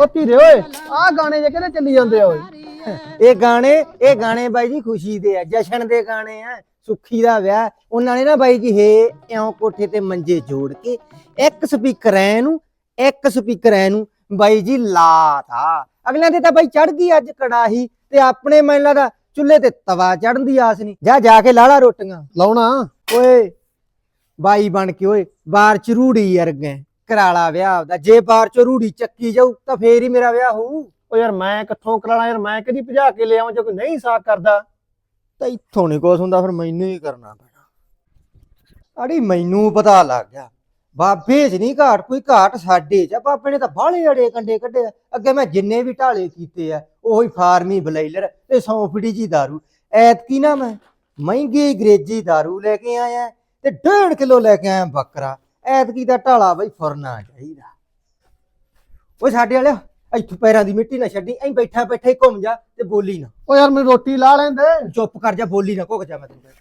ਉਹ ਧੀਰੇ ਓਏ ਆਹ ਗਾਣੇ ਜੇ ਕਿਹੜੇ ਚੱਲੀ ਜਾਂਦੇ ਆ ਓਏ? ਇਹ ਗਾਣੇ ਇਹ ਗਾਣੇ ਬਾਈ ਜੀ ਖੁਸ਼ੀ ਦੇ ਆ ਜਸ਼ਨ ਦੇ ਗਾਣੇ ਆ ਸੁੱਖੀ ਦਾ ਵਿਆਹ। ਉਹਨਾਂ ਨੇ ਨਾ ਬਾਈ ਜੀ ਹੇ ਇਉਂ ਕੋਠੇ ਤੇ ਮੰਜੇ ਜੋੜ ਕੇ ਇੱਕ ਸਪੀਕਰ ਐ ਨੂੰ ਇੱਕ ਸਪੀਕਰ ਐ ਨੂੰ ਬਾਈ ਜੀ ਲਾਤਾ। ਅਗਲਿਆਂ ਦੇ ਤਾਂ ਬਾਈ ਚੜ ਗਈ ਅੱਜ ਕੜਾਹੀ ਤੇ ਆਪਣੇ ਮੈਨੂੰ ਲੱਗਦਾ ਚੁੱਲ੍ਹੇ ਤੇ ਤਵਾ ਚੜਨ ਦੀ ਆਸ ਨਹੀਂ। ਜਾ ਜਾ ਕੇ ਲਾਲਾ ਰੋਟੀਆਂ। ਲਾਉਣਾ। ਓਏ ਬਾਈ ਬਣ ਕੇ ਓਏ ਬਾਹਰ ਚ ਰੂੜੀ ਯਰਗੇ ਕਰਾਲਾ ਵਿਆਹ ਦਾ ਜੇ ਬਾਹਰ ਚ ਰੂੜੀ ਚੱਕੀ ਜਾਊ ਤਾਂ ਫੇਰ ਹੀ ਮੇਰਾ ਵਿਆਹ ਹੋਊ ਓ ਯਾਰ ਮੈਂ ਕਿੱਥੋਂ ਕਰਾਣਾ ਯਾਰ ਮੈਂ ਕਦੀ ਭਜਾ ਕੇ ਲਿਆਵਾਂ ਜੇ ਕੋਈ ਨਹੀਂ ਸਾਕ ਕਰਦਾ ਤਾਂ ਇੱਥੋਂ ਨਹੀਂ ਕੁਛ ਹੁੰਦਾ ਫਿਰ ਮੈਨੂੰ ਹੀ ਕਰਨਾ ਪੈਣਾ ਅੜੀ ਮੈਨੂੰ ਪਤਾ ਲੱਗ ਗਿਆ ਬਾਬੇ 'ਚ ਨਹੀਂ ਘਾਟ ਕੋਈ ਘਾਟ ਸਾਡੇ 'ਚ ਆ। ਬਾਬੇ ਨੇ ਤਾਂ ਬਾਹਲੇ ਅੜੇ ਕੰਡੇ ਕੱਢੇ ਆ। ਅੱਗੇ ਮੈਂ ਜਿੰਨੇ ਵੀ ਢਾਲੇ ਕੀਤੇ ਆ ਉਹੀ ਫਾਰਮੀ ਬਲੈਲਰ ਤੇ ਸੌਂਫੜੀ ਜੀ दारू ਐਤਕੀ ਨਾ ਮੈਂ ਮਹਿੰਗੀ ਅੰਗਰੇਜ਼ੀ दारू ਲੈ ਕੇ ਆਇਆ ਤੇ 1.5 ਕਿਲੋ ਲੈ ਕੇ ਆਇਆ ਬੱਕਰਾ ਐਤਕੀ ਦਾ ਢਾਲਾ ਬਈ ਫੁਰਨਾ ਚਾਹੀਦਾ। ਓਏ ਸਾਡੇ ਵਾਲਿਆ ਇੱਥੋਂ ਪੈਰਾਂ ਦੀ ਮਿੱਟੀ ਨਾ ਛੱਡੀ ਐਂ ਬੈਠਾ ਬੈਠਾ ਹੀ ਘੁੰਮ ਜਾ ਤੇ ਬੋਲੀ ਨਾ। ਓ ਯਾਰ ਮੈਨੂੰ ਰੋਟੀ ਲਾ ਲੈਂਦੇ। ਚੁੱਪ ਕਰ ਜਾ ਬੋਲੀ ਨਾ ਘੁੱਕ ਜਾ ਮੈਂ ਤੈਨੂੰ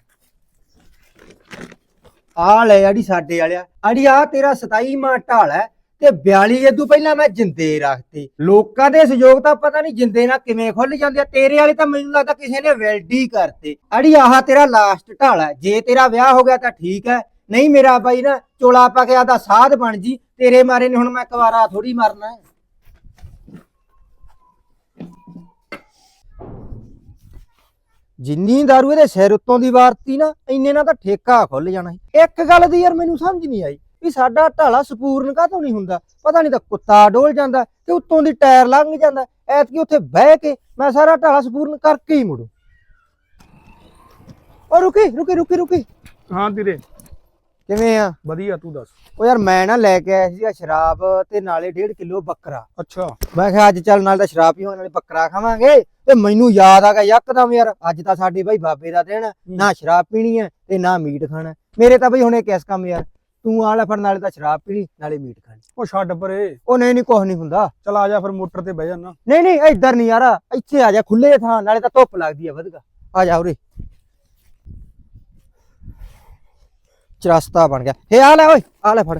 ਆ ਲੈ ਆੜੀ ਸਾਡੇ ਵਾਲਿਆ ਆੜੀ ਆ ਤੇਰਾ 27 ਮਾਂ ਢਾਲ ਹੈ ਤੇ 42 ਇਦੋਂ ਪਹਿਲਾਂ ਮੈਂ ਜਿੰਦੇ ਰੱਖਤੇ। ਲੋਕਾਂ ਦੇ ਸਹਿਯੋਗ ਤਾਂ ਪਤਾ ਨਹੀਂ ਜਿੰਦੇ ਨਾਲ ਕਿਵੇਂ ਖੁੱਲ ਜਾਂਦੇ ਆ ਤੇਰੇ ਵਾਲੇ ਤਾਂ ਮੈਨੂੰ ਲੱਗਦਾ ਕਿਸੇ ਨੇ ਵੈਲਡੀ ਕਰਤੇ। ਆੜੀ ਆਹ ਤੇਰਾ ਲਾਸਟ ਢਾਲ ਹੈ ਜੇ ਤੇਰਾ ਵਿਆਹ ਹੋ ਗਿਆ ਤਾਂ ਠੀਕ ਹੈ ਨਹੀਂ ਮੇਰਾ ਬਾਈ ਨਾ, ਚੋਲਾ ਪਾ ਕੇ ਆਦਾ ਸਾਧ ਬਣ ਜੀ, ਤੇਰੇ ਮਾਰੇ ਨੇ ਹੁਣ ਮੈਂ ਕੁਵਾਰਾ ਥੋੜੀ ਮਰਨਾ। ਹੈ ਜਿੰਨੀ ਦਾਰੂ ਇਹਦੇ ਸਿਰ ਉੱਤੋਂ ਦੀ ਵਾਰਤੀ ਨਾ, ਇੰਨੇ ਨਾਲ ਤਾਂ ਠੇਕਾ ਖੁੱਲ ਜਾਣਾ ਸੀ। ਇੱਕ ਗੱਲ ਦੀ ਯਾਰ ਮੈਨੂੰ ਸਮਝ ਨਹੀਂ ਆਈ ਵੀ ਸਾਡਾ ਢਾਲਾ ਸਪੂਰਨ ਕਾਹਤੋਂ ਨਹੀਂ ਹੁੰਦਾ? ਪਤਾ ਨਹੀਂ ਤਾਂ ਕੁੱਤਾ ਡੋਲ ਜਾਂਦਾ ਤੇ ਉੱਤੋਂ ਦੀ ਟਾਇਰ ਲੰਘ ਜਾਂਦਾ। ਐਤਕੀ ਉੱਥੇ ਬਹਿ ਕੇ ਮੈਂ ਸਾਰਾ ਢਾਲਾ ਸਪੂਰਨ ਕਰਕੇ ਹੀ ਮੁੜੂ। ਓ ਰੁਕੀ ਰੁਕੀ ਰੁਕੀ ਰੁਕੀ। ਹਾਂ ਧੀਰੇ ਕਿਵੇਂ ਆ? ਵਧੀਆ ਤੂੰ ਦੱਸ। ਓ ਯਾਰ ਮੈਂ ਨਾ ਲੈ ਕੇ ਆਇਆ ਸੀਗਾ ਸ਼ਰਾਬ ਤੇ ਨਾਲੇ 1.5 ਕਿਲੋ ਬੱਕਰਾ। ਅੱਛਾ। ਮੈਂ ਕਿਹਾ ਅੱਜ ਚੱਲ ਨਾਲ ਤਾਂ ਸ਼ਰਾਬ ਪੀਵਾਂਗੇ ਨਾਲੇ ਬੱਕਰਾ ਖਾਵਾਂਗੇ। ਤੇ ਮੈਨੂੰ ਯਾਦ ਆ ਗਿਆ ਯਕਦਮ ਯਾਰ ਅੱਜ ਤਾਂ ਸਾਡੇ ਭਾਈ ਬਾਬੇ ਦਾ ਦਿਨ ਨਾ ਸ਼ਰਾਬ ਪੀਣੀ ਹੈ ਤੇ ਨਾ ਮੀਟ ਖਾਣਾ। ਮੇਰੇ ਤਾਂ ਬਈ ਹੁਣੇ ਕਿਸ ਕੰਮ ਯਾਰ ਤੂੰ ਆਲਾ ਫੜ ਨਾਲੇ ਤਾਂ ਸ਼ਰਾਬ ਪੀਣੀ ਨਾਲੇ ਮੀਟ ਖਾਣੀ। ਉਹ ਛੱਡ ਪਰੇ। ਉਹ ਨਹੀਂ ਨਹੀਂ ਕੁਛ ਨਹੀਂ ਹੁੰਦਾ। ਚਲ ਆ ਜਾ ਫਿਰ ਮੋਟਰ ਤੇ ਬਹਿ ਜਾਣਾ ਨਹੀਂ ਨਹੀਂ ਇੱਧਰ ਨਹੀਂ ਯਾਰ ਇੱਥੇ ਆ ਜਾ ਖੁੱਲੇ ਥਾਂ ਨਾਲੇ ਤਾਂ ਧੁੱਪ ਲੱਗਦੀ ਆ ਵਧਗਾ। ਆ ਜਾ ਉਰੇ। ਚਰਸਤਾ ਬਣ ਗਿਆ। ਹੇ ਆ ਲੈ ਓਏ ਆ ਲੈ ਫੜ।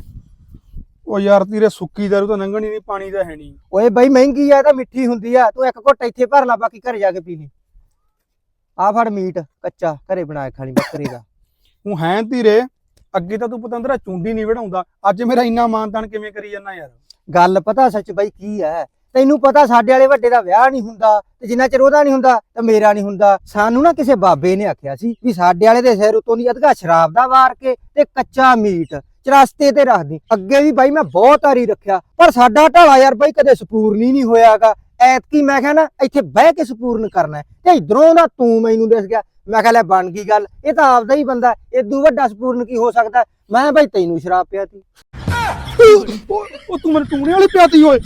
ਉਹ ਯਾਰ ਤੀਰੇ ਸੁੱਕੀ ਦਾਰੂ ਤਾਂ ਲੰਘਣੀ ਨਹੀਂ ਪਾਣੀ ਦਾ ਹੈ ਨਹੀਂ। ਓਏ ਬਈ ਮਹਿੰਗੀ ਆ ਇਹ ਤਾਂ ਮਿੱਠੀ ਹੁੰਦੀ ਆ। ਤੂੰ ਇੱਕ ਘੁੱਟ ਇੱਥੇ ਭਰ ਲੈ ਬਾਕੀ ਘਰੇ ਜਾ ਕੇ ਪੀ ਲਈ। ਆ ਫੜ ਮੀਟ ਕੱਚਾ ਘਰੇ ਬਣਾ ਕੇ ਖਾਣੀ ਬੱਕਰੇ ਦਾ। ਤੂੰ ਹੈ ਧੀਰੇ ਅੱਗੇ ਤਾਂ ਤੂੰ ਪਤੰਦਰਾ ਚੁੰਡੀ ਨਹੀਂ ਵਢਾਉਂਦਾ। ਅੱਜ ਮੇਰਾ ਇੰਨਾ ਮਾਨਤਾਨ ਕਿਵੇਂ ਕਰੀ ਜਾਂਦਾ ਯਾਰ? ਗੱਲ ਪਤਾ ਸੱਚ ਬਈ ਕੀ ਹੈ? ਤੈਨੂੰ ਪਤਾ ਸਾਡੇ ਵਾਲੇ ਵੱਡੇ ਦਾ ਵਿਆਹ ਨਹੀਂ ਹੁੰਦਾ ਤੇ ਜਿੰਨਾ ਚਿਰ ਉਹਦਾ ਨਹੀਂ ਹੁੰਦਾ ਤੇ ਮੇਰਾ ਨਹੀਂ ਹੁੰਦਾ। ਸਾਨੂੰ ਨਾ ਕਿਸੇ ਬਾਬੇ ਨੇ ਆਖਿਆ ਸੀ ਵੀ ਸਾਡੇ ਵਾਲੇ ਦੇ ਸਿਰ ਉਤੋਂ ਦੀ ਅਧਗਾ ਸ਼ਰਾਬ ਦਾ ਵਾਰ ਕੇ ਤੇ ਕੱਚਾ ਮੀਟ ਚਰਸਤੇ ਤੇ ਰੱਖਦੀ ਅੱਗੇ ਵੀ ਬਾਈ ਮੈਂ ਬਹੁਤ ਹਾਰੀ ਰੱਖਿਆ, ਪਰ ਸਾਡਾ ਢਾਲਾ ਯਾਰ ਬਾਈ ਕਦੇ ਸਪੂਰਨੀ ਨਹੀਂ ਹੋਇਆਗਾ। ਐਤਕੀ ਮੈਂ ਕਿਹਾ ਨਾ, ਇੱਥੇ ਬਹਿ ਕੇ ਸਪੂਰਨ ਕਰਨਾ ਤੇ ਇਧਰੋਂ ਦਾ ਤੂੰ ਮੈਨੂੰ ਦਿਸ ਗਿਆ। ਮੈਂ ਕਿਹਾ ਲੈ ਬਣ ਗਈ ਗੱਲ, ਇਹ ਤਾਂ ਆਪਦਾ ਹੀ ਬੰਦਾ ਇਦੋਂ ਵੱਡਾ ਸਪੂਰਨ ਕੀ ਹੋ ਸਕਦਾ ਮੈਂ ਬਾਈ ਤੈਨੂੰ ਸ਼ਰਾਬ ਪਿਆਤੀ। ਉਹ ਉਹ ਤੂੰ ਮੇਰੇ ਟੂਣੇ ਵਾਲੀ ਪਿਆਤੀ ਓਏ।